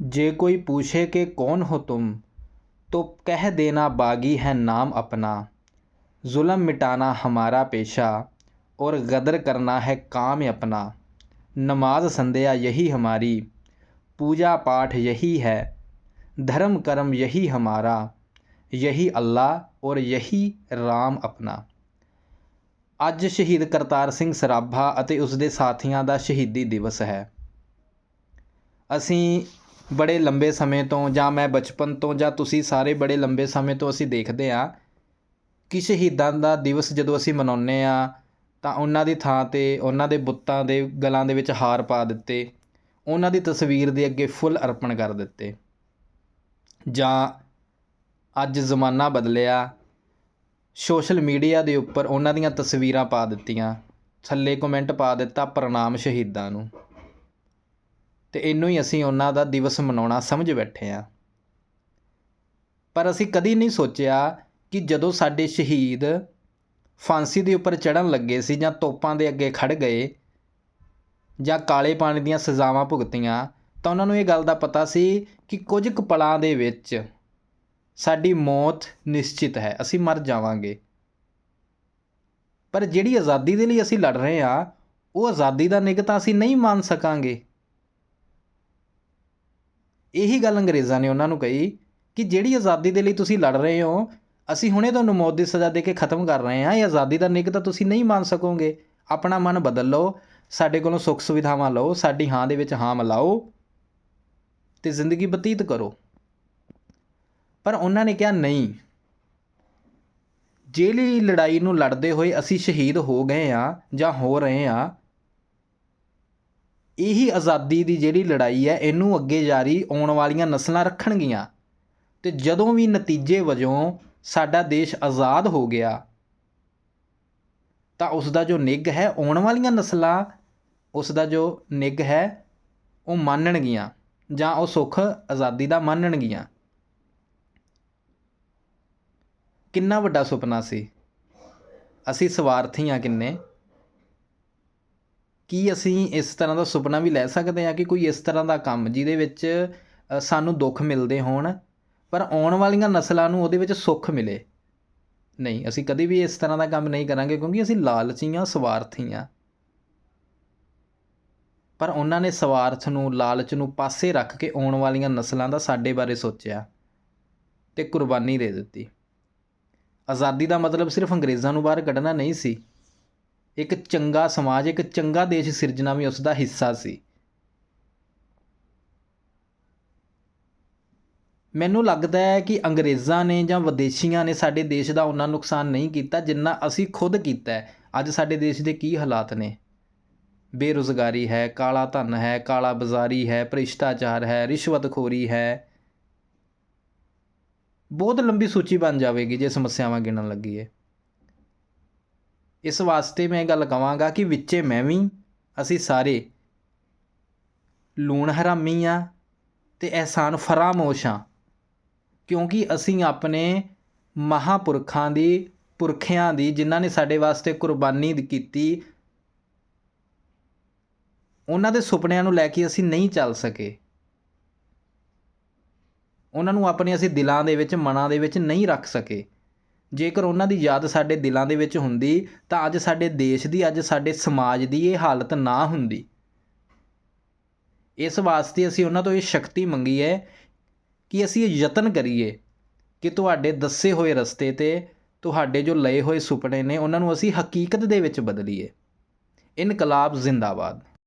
जे कोई पूछे कि कौन हो तुम तो कह देना बागी है नाम अपना जुल्म मिटाना हमारा पेशा और गदर करना है काम अपना नमाज संध्या यही हमारी पूजा पाठ यही है धर्म कर्म यही हमारा यही अल्लाह और यही ਰਾਮ ਆਪਣਾ ਅੱਜ ਸ਼ਹੀਦ ਕਰਤਾਰ ਸਿੰਘ ਸਰਾਭਾ ਅਤੇ ਉਸ ਦੇ ਸਾਥੀਆਂ ਦਾ ਸ਼ਹੀਦੀ ਦਿਵਸ ਹੈ ਅਸੀਂ ਬੜੇ ਲੰਬੇ ਸਮੇਂ ਤੋਂ ਜਾਂ ਮੈਂ ਬਚਪਨ ਤੋਂ ਜਾਂ ਤੁਸੀਂ ਸਾਰੇ ਬੜੇ ਲੰਬੇ ਸਮੇਂ ਤੋਂ ਅਸੀਂ ਦੇਖਦੇ ਹਾਂ ਕਿ ਸ਼ਹੀਦਾਂ ਦਾ ਦਿਵਸ ਜਦੋਂ ਅਸੀਂ ਮਨਾਉਂਦੇ ਆ, ਤਾਂ ਉਹਨਾਂ ਦੀ ਥਾਂ ਤੇ, ਉਹਨਾਂ ਦੇ ਬੁੱਤਾਂ ਦੇ ਗਲਾਂ ਦੇ ਵਿੱਚ ਹਾਰ ਪਾ ਦਿੱਤੇ, ਉਹਨਾਂ ਦੀ ਤਸਵੀਰ ਦੇ ਅੱਗੇ ਫੁੱਲ ਅਰਪਣ ਕਰ ਦਿੱਤੇ। ਜਾਂ ਅੱਜ ਜ਼ਮਾਨਾ ਬਦਲਿਆ, ਸੋਸ਼ਲ ਮੀਡੀਆ ਦੇ ਉੱਪਰ ਉਹਨਾਂ ਦੀਆਂ ਤਸਵੀਰਾਂ ਪਾ ਦਿੱਤੀਆਂ, ਥੱਲੇ ਕਮੈਂਟ ਪਾ ਦਿੱਤਾ ਪ੍ਰਣਾਮ ਸ਼ਹੀਦਾਂ ਨੂੰ। ਤੇ ਇਹਨੂੰ ਹੀ ਅਸੀਂ ਉਹਨਾਂ ਦਾ ਦਿਵਸ ਮਨਾਉਣਾ ਸਮਝ ਬੈਠੇ ਆ ਪਰ ਅਸੀਂ ਕਦੀ ਨਹੀਂ ਸੋਚਿਆ ਕਿ ਜਦੋਂ ਸਾਡੇ ਸ਼ਹੀਦ ਫਾਂਸੀ ਦੇ ਉੱਪਰ ਚੜਨ ਲੱਗੇ ਸੀ ਜਾਂ ਤੋਪਾਂ ਦੇ ਅੱਗੇ ਖੜ ਗਏ ਜਾਂ ਕਾਲੇ ਪਾਣੀ ਦੀਆਂ ਸਜ਼ਾਵਾਂ ਭੁਗਤੀਆਂ, ਤਾਂ ਉਹਨਾਂ ਨੂੰ ਇਹ ਗੱਲ ਦਾ ਪਤਾ ਸੀ ਕਿ ਕੁਝ ਕੁ ਪਲਾਂ ਦੇ ਵਿੱਚ ਸਾਡੀ ਮੌਤ ਨਿਸ਼ਚਿਤ ਹੈ, ਅਸੀਂ ਮਰ ਜਾਵਾਂਗੇ। ਪਰ ਜਿਹੜੀ ਆਜ਼ਾਦੀ ਦੇ ਲਈ ਅਸੀਂ ਲੜ ਰਹੇ ਹਾਂ, ਉਹ ਆਜ਼ਾਦੀ ਦਾ ਨਿੱਘ ਤਾਂ ਅਸੀਂ ਨਹੀਂ ਮੰਨ ਸਕਾਂਗੇ। ਇਹੀ ਗੱਲ ਅੰਗਰੇਜ਼ਾਂ ਨੇ ਉਹਨਾਂ ਨੂੰ ਕਹੀ ਕਿ ਜਿਹੜੀ ਆਜ਼ਾਦੀ ਦੇ ਲਈ ਤੁਸੀਂ ਲੜ ਰਹੇ ਹੋ, ਅਸੀਂ ਹੁਣੇ ਤੁਹਾਨੂੰ ਮੌਤ ਦੀ ਸਜ਼ਾ ਦੇ ਕੇ ਖਤਮ ਕਰ ਰਹੇ ਹਾਂ, ਇਹ ਆਜ਼ਾਦੀ ਦਾ ਨਿੱਘ ਤਾਂ ਤੁਸੀਂ ਨਹੀਂ ਮੰਨ ਸਕੋਗੇ। ਆਪਣਾ ਮਨ ਬਦਲ ਲਓ, ਸਾਡੇ ਕੋਲੋਂ ਸੁੱਖ ਸੁਵਿਧਾਵਾਂ ਲਓ, ਸਾਡੀ ਹਾਂ ਦੇ ਵਿੱਚ ਹਾਂ ਮਿਲਾਓ ਤੇ ਜ਼ਿੰਦਗੀ ਬਤੀਤ ਕਰੋ। ਪਰ ਉਹਨਾਂ ਨੇ ਕਿਹਾ, ਨਹੀਂ, ਜਿਹੜੀ ਲੜਾਈ ਨੂੰ ਲੜਦੇ ਹੋਏ ਅਸੀਂ ਸ਼ਹੀਦ ਹੋ ਗਏ ਆ ਜਾਂ ਹੋ ਰਹੇ ਆ ਇਹੀ ਆਜ਼ਾਦੀ ਦੀ ਜਿਹੜੀ ਲੜਾਈ ਹੈ, ਇਹਨੂੰ ਅੱਗੇ ਜਾਰੀ ਆਉਣ ਵਾਲੀਆਂ ਨਸਲਾਂ ਰੱਖਣਗੀਆਂ। ਅਤੇ ਜਦੋਂ ਵੀ ਨਤੀਜੇ ਵਜੋਂ ਸਾਡਾ ਦੇਸ਼ ਆਜ਼ਾਦ ਹੋ ਗਿਆ, ਤਾਂ ਉਸ ਦਾ ਜੋ ਨਿੱਘ ਹੈ, ਆਉਣ ਵਾਲੀਆਂ ਨਸਲਾਂ ਉਸ ਦਾ ਜੋ ਨਿੱਘ ਹੈ, ਉਹ ਮੰਨਣਗੀਆਂ ਜਾਂ ਉਹ ਸੁੱਖ ਆਜ਼ਾਦੀ ਦਾ ਮੰਨਣਗੀਆਂ। ਕਿੰਨਾ ਵੱਡਾ ਸੁਪਨਾ ਸੀ। ਅਸੀਂ ਸਵਾਰਥੀ ਹਾਂ ਕਿੰਨੇ। ਕੀ ਅਸੀਂ ਇਸ ਤਰ੍ਹਾਂ ਦਾ ਸੁਪਨਾ ਵੀ ਲੈ ਸਕਦੇ ਹਾਂ ਕਿ ਕੋਈ ਇਸ ਤਰ੍ਹਾਂ ਦਾ ਕੰਮ ਜਿਹਦੇ ਵਿੱਚ ਸਾਨੂੰ ਦੁੱਖ ਮਿਲਦੇ ਹੋਣ, ਪਰ ਆਉਣ ਵਾਲੀਆਂ ਨਸਲਾਂ ਨੂੰ ਉਹਦੇ ਵਿੱਚ ਸੁੱਖ ਮਿਲੇ? ਨਹੀਂ, ਅਸੀਂ ਕਦੇ ਵੀ ਇਸ ਤਰ੍ਹਾਂ ਦਾ ਕੰਮ ਨਹੀਂ ਕਰਾਂਗੇ ਕਿਉਂਕਿ ਅਸੀਂ ਲਾਲਚੀ ਹਾਂ ਸਵਾਰਥੀ ਹਾਂ ਪਰ ਉਹਨਾਂ ਨੇ ਸਵਾਰਥ ਨੂੰ, ਲਾਲਚ ਨੂੰ ਪਾਸੇ ਰੱਖ ਕੇ ਆਉਣ ਵਾਲੀਆਂ ਨਸਲਾਂ ਦਾ ਸਾਡੇ ਬਾਰੇ ਸੋਚਿਆ ਤੇ ਕੁਰਬਾਨੀ ਦੇ ਦਿੱਤੀ। ਆਜ਼ਾਦੀ ਦਾ ਮਤਲਬ ਸਿਰਫ ਅੰਗਰੇਜ਼ਾਂ ਨੂੰ ਬਾਹਰ ਕੱਢਣਾ ਨਹੀਂ ਸੀ। ਇੱਕ ਚੰਗਾ ਸਮਾਜ, ਇੱਕ ਚੰਗਾ ਦੇਸ਼ ਸਿਰਜਣਾ ਵੀ ਉਸ ਦਾ ਹਿੱਸਾ ਸੀ। ਮੈਨੂੰ ਲੱਗਦਾ ਹੈ ਕਿ ਅੰਗਰੇਜ਼ਾਂ ਨੇ ਜਾਂ ਵਿਦੇਸ਼ੀਆਂ ਨੇ ਸਾਡੇ ਦੇਸ਼ ਦਾ ਉਹਨਾਂ ਨੁਕਸਾਨ ਨਹੀਂ ਕੀਤਾ ਜਿੰਨਾ ਅਸੀਂ ਖੁਦ ਕੀਤਾ ਹੈ। ਅੱਜ ਸਾਡੇ ਦੇਸ਼ ਦੇ ਕੀ ਹਾਲਾਤ ਨੇ? ਬੇਰੁਜ਼ਗਾਰੀ ਹੈ, ਕਾਲਾ ਧਨ ਹੈ, ਕਾਲਾ ਬਾਜ਼ਾਰੀ ਹੈ, ਭ੍ਰਿਸ਼ਟਾਚਾਰ ਹੈ, ਰਿਸ਼ਵਤਖੋਰੀ ਹੈ। ਬਹੁਤ ਲੰਬੀ ਸੂਚੀ ਬਣ ਜਾਵੇਗੀ ਜੇ ਸਮੱਸਿਆਵਾਂ ਗਿਣਨ ਲੱਗੀਏ। ਇਸ ਵਾਸਤੇ ਮੈਂ ਇਹ ਗੱਲ ਕਵਾਂਗਾ ਕਿ ਵਿੱਚੇ ਮੈਂ ਵੀ, ਅਸੀਂ ਸਾਰੇ ਲੂਣ ਹਰਾਮੀ ਆ ਤੇ ਅਹਿਸਾਨ ਫਰਾਮੋਸ਼ ਆ ਕਿਉਂਕਿ ਅਸੀਂ ਆਪਣੇ ਮਹਾਪੁਰਖਾਂ ਦੀ, ਪੁਰਖਿਆਂ ਦੀ, ਜਿਨ੍ਹਾਂ ਨੇ ਸਾਡੇ ਵਾਸਤੇ ਕੁਰਬਾਨੀ ਕੀਤੀ, ਉਹਨਾਂ ਦੇ ਸੁਪਨਿਆਂ ਨੂੰ ਲੈ ਕੇ ਅਸੀਂ ਨਹੀਂ ਚੱਲ ਸਕੇ। ਉਹਨਾਂ ਨੂੰ ਆਪਣੇ ਅਸੀਂ ਦਿਲਾਂ ਦੇ ਵਿੱਚ, ਮਨਾਂ ਦੇ ਵਿੱਚ ਨਹੀਂ ਰੱਖ ਸਕੇ। ਜੇਕਰ ਉਹਨਾਂ ਦੀ ਯਾਦ ਸਾਡੇ ਦਿਲਾਂ ਦੇ ਵਿੱਚ ਹੁੰਦੀ, ਤਾਂ ਅੱਜ ਸਾਡੇ ਦੇਸ਼ ਦੀ, ਅੱਜ ਸਾਡੇ ਸਮਾਜ ਦੀ ਇਹ ਹਾਲਤ ਨਾ ਹੁੰਦੀ। ਇਸ ਵਾਸਤੇ ਅਸੀਂ ਉਹਨਾਂ ਤੋਂ ਇਹ ਸ਼ਕਤੀ ਮੰਗੀ ਹੈ ਕਿ ਅਸੀਂ ਇਹ ਯਤਨ ਕਰੀਏ ਕਿ ਤੁਹਾਡੇ ਦੱਸੇ ਹੋਏ ਰਸਤੇ ਤੇ, ਤੁਹਾਡੇ ਜੋ ਲਏ ਹੋਏ ਸੁਪਨੇ ਨੇ, ਉਹਨਾਂ ਨੂੰ ਅਸੀਂ ਹਕੀਕਤ ਦੇ ਵਿੱਚ ਬਦਲੀਏ। ਇਨਕਲਾਬ ਜ਼ਿੰਦਾਬਾਦ।